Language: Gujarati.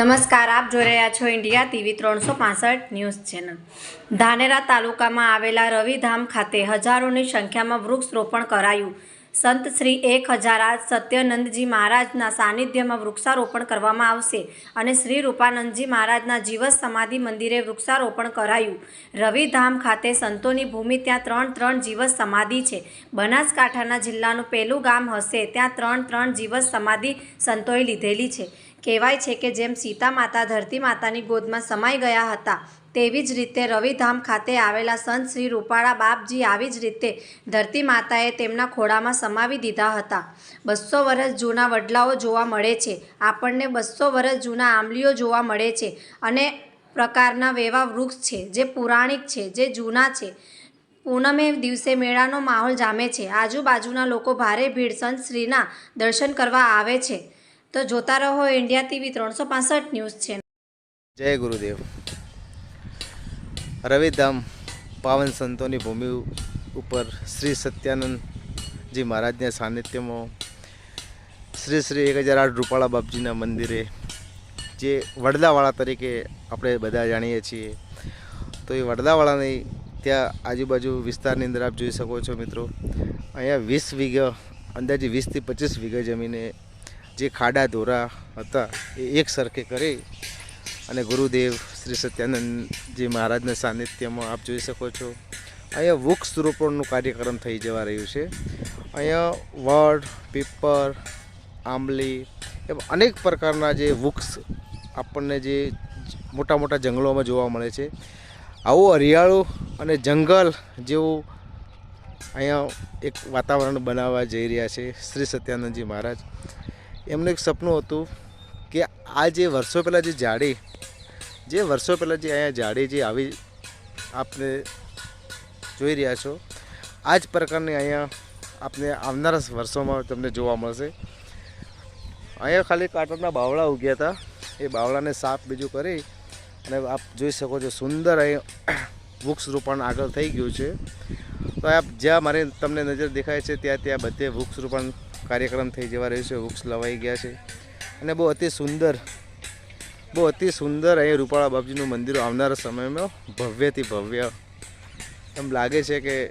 નમસ્કાર, આપ જોઈ રહ્યા છો ઇન્ડિયા ટીવી ત્રણસો પાસઠ ન્યૂઝ ચેનલ. ધાનેરા તાલુકામાં આવેલા રવિધામ ખાતે હજારોની સંખ્યામાં વૃક્ષ રોપણ કરાયું. સંત શ્રી એક હજારા સત્યનંદજી મહારાજના સાનિધ્યમાં વૃક્ષારોપણ કરવામાં આવશે અને શ્રી રૂપાનંદજી મહારાજના જીવસ સમાધિ મંદિરે વૃક્ષારોપણ કરાયું. રવિધામ ખાતે સંતોની ભૂમિ ત્યાં ત્રણ ત્રણ જીવસ સમાધિ છે. બનાસકાંઠાના જિલ્લાનું પહેલું ગામ હશે, ત્યાં ત્રણ ત્રણ જીવસ સમાધિ સંતોએ લીધેલી છે. કહેવાય છે કે જેમ સીતા માતા ધરતી માતાની ગોદમાં સમાઈ ગયા હતા, તેવી જ રીતે રવિધામ ખાતે આવેલા સંત શ્રી રૂપાળા બાપજી આવી જ રીતે ધરતી માતાએ તેમના ખોળામાં સમાવી દીધા હતા. બસો વર્ષ જૂના વડલાઓ જોવા મળે છે, આપણને બસો વર્ષ જૂના આંબલીઓ જોવા મળે છે અને પ્રકારના વેવા વૃક્ષ છે, જે પુરાણિક છે, જે જૂના છે. પૂનમે દિવસે મેળાનો માહોલ જામે છે. આજુબાજુના લોકો ભારે ભીડ સંત શ્રીના દર્શન કરવા આવે છે. તો જોતા રહો ઇન્ડિયા ટીવી ત્રણસો પાસઠ ન્યૂઝ છે. જય ગુરુદેવ. રવિધામ પાવન સંતોની ભૂમિ ઉપર શ્રી સત્યાનંદજી મહારાજના સાનિધ્યમાં શ્રી શ્રી એક હજાર આઠ રૂપાળા બાપજીના મંદિરે જે વડદાવાળા તરીકે આપણે બધા જાણીએ છીએ. તો એ વડદાવાળાની ત્યાં આજુબાજુ વિસ્તારની અંદર આપ જોઈ શકો છો મિત્રો. અહીંયા વીસ વીઘા, અંદાજે વીસથી પચીસ વીઘા જમીને જે ખાડા ધોરા હતા, એ એક સરખે કરી અને ગુરુદેવ શ્રી સત્યાનંદજી મહારાજના સાનિધ્યમાં આપ જોઈ શકો છો. અહીંયા વૃક્ષ રોપણનું કાર્યક્રમ થઈ જવા રહ્યું છે. અહીંયા વડ, પીપર, આંબલી એમ અનેક પ્રકારના જે વૃક્ષ આપણને જે મોટા મોટા જંગલોમાં જોવા મળે છે. આવું હરિયાળું અને જંગલ જેવું અહીંયા એક વાતાવરણ બનાવવા જઈ રહ્યા છે શ્રી સત્યાનંદજી મહારાજ. એમનું એક સપનું હતું કે આ જે વર્ષો પહેલાં જે જાડી, જે વર્ષો પહેલાં જે અહીંયા જાડી જે આવી આપને જોઈ રહ્યા છો, આ જ પ્રકારની અહીંયા આપને આવનારા વર્ષોમાં તમને જોવા મળશે. અહીંયા ખાલી કાટરના બાવળા ઉગ્યા હતા. એ બાવળાને સાફ બીજું કરી અને આપ જોઈ શકો છો સુંદર અહીં વૃક્ષ રોપણ આગળ થઈ ગયું છે. તો આપ જ્યાં મારી તમને નજર દેખાય છે ત્યાં ત્યાં બધે વૃક્ષ રોપણ કાર્યક્રમ થઈ જવા રહ્યો છે, વૃક્ષ લવાઈ ગયા છે. અને બહુ અતિ સુંદર, બહુ અતિ સુંદર અહીં રૂપાળા બાપજીનું મંદિર આવનારા સમયમાં ભવ્યથી ભવ્ય. એમ લાગે છે કે